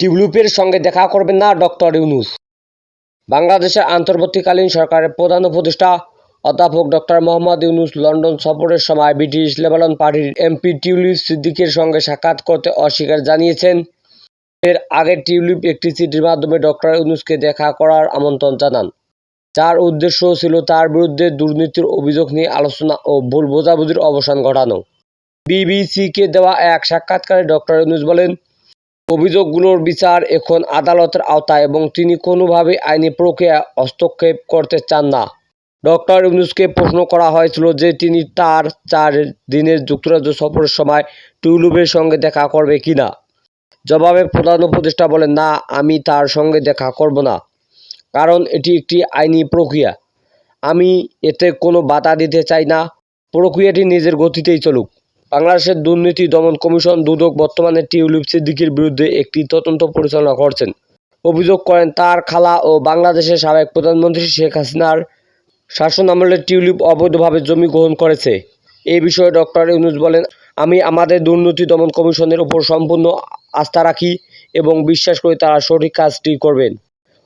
টিউলিপের সঙ্গে দেখা করবেন না ডক্টর ইউনুস। বাংলাদেশের আন্তর্বর্তীকালীন সরকারের প্রধান উপদেষ্টা অধ্যাপক ডক্টর মোহাম্মদ ইউনুস লন্ডন সফরের সময় ব্রিটিশ লেবানন পার্টির এমপি টিউলিপ সিদ্দিকের সঙ্গে সাক্ষাৎ করতে অস্বীকার জানিয়েছেন। এর আগে টিউলিপ একটি চিঠির মাধ্যমে ডক্টর ইউনুসকে দেখা করার আমন্ত্রণ জানান। যার উদ্দেশ্য ছিল তার বিরুদ্ধে দুর্নীতির অভিযোগ নিয়ে আলোচনা ও ভুল বোঝাবুঝির অবসান ঘটানো। বিবিসিকে দেওয়া এক সাক্ষাৎকারে ডক্টর ইউনুস বলেন অভিযোগগুলোর বিচার এখন আদালতের আওতায় এবং তিনি কোনোভাবেই আইনি প্রক্রিয়া হস্তক্ষেপ করতে চান না। ডক্টর ইউনুসকে প্রশ্ন করা হয়েছিল যে তিনি তার চার দিনের যুক্তরাজ্য সফরের সময় টুলুবের সঙ্গে দেখা করবে কিনা জবাবে প্রধান উপদেষ্টা বলেন, না, আমি তার সঙ্গে দেখা করব না, কারণ এটি একটি আইনি প্রক্রিয়া। আমি এতে কোনো বাধা দিতে চাই না। প্রক্রিয়াটি নিজের গতিতেই চলুক। বাংলাদেশের দুর্নীতি দমন কমিশন দুদক বর্তমানে টিউলিপ সিদ্দিকির বিরুদ্ধে একটি তদন্ত পরিচালনা করছেন। অভিযোগ করেন, তার খালা ও বাংলাদেশের সাবেক প্রধানমন্ত্রী শেখ হাসিনার শাসন আমলে টিউলিপ অবৈধভাবে জমি গ্রহণ করেছে। এ বিষয়ে ডক্টর ইউনুস বলেন, আমি আমাদের দুর্নীতি দমন কমিশনের উপর সম্পূর্ণ আস্থা রাখি এবং বিশ্বাস করি তারা সঠিক কাজটি করবেন।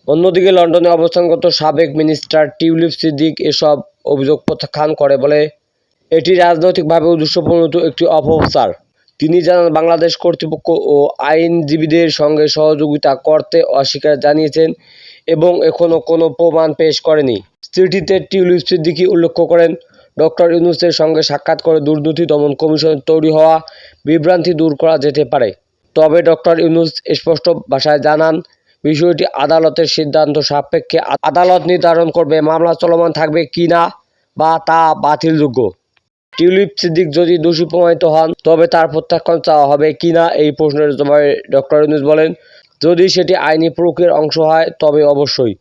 অন্যদিকে লন্ডনে অবস্থানগত সাবেক মিনিস্টার টিউলিপ সিদ্দিক এসব অভিযোগ প্রত্যাখ্যান করে বলে এটি রাজনৈতিকভাবে উদ্দেশ্যপ্রণোদিত একটি অপপ্রচার। তিনি জানান, বাংলাদেশ কর্তৃপক্ষ ও আইনজীবীদের সঙ্গে সহযোগিতা করতে অস্বীকার জানিয়েছেন এবং এখনও কোনো প্রমাণ পেশ করেনি। চিঠিতে টিউলিপ সিদ্দিকি উল্লেখ করেন, ডক্টর ইউনুসের সঙ্গে সাক্ষাৎ করে দুর্নীতি দমন কমিশনের তৈরি হওয়া বিভ্রান্তি দূর করা যেতে পারে। তবে ডক্টর ইউনুস স্পষ্ট ভাষায় জানান, বিষয়টি আদালতের সিদ্ধান্ত সাপেক্ষে আদালত নির্ধারণ করবে মামলা চলমান থাকবে কি না বা তা বাতিলযোগ্য। টিউলিপ সিদ্দিক যদি দোষী প্রমাণিত হন, তবে তার প্রত্যাখ্যান চাওয়া হবে কিনা এই প্রশ্নের জবাবে ডক্টর ইউনুস বলেন, যদি সেটি আইনি প্রক্রিয়ার অংশ হয়, তবে অবশ্যই।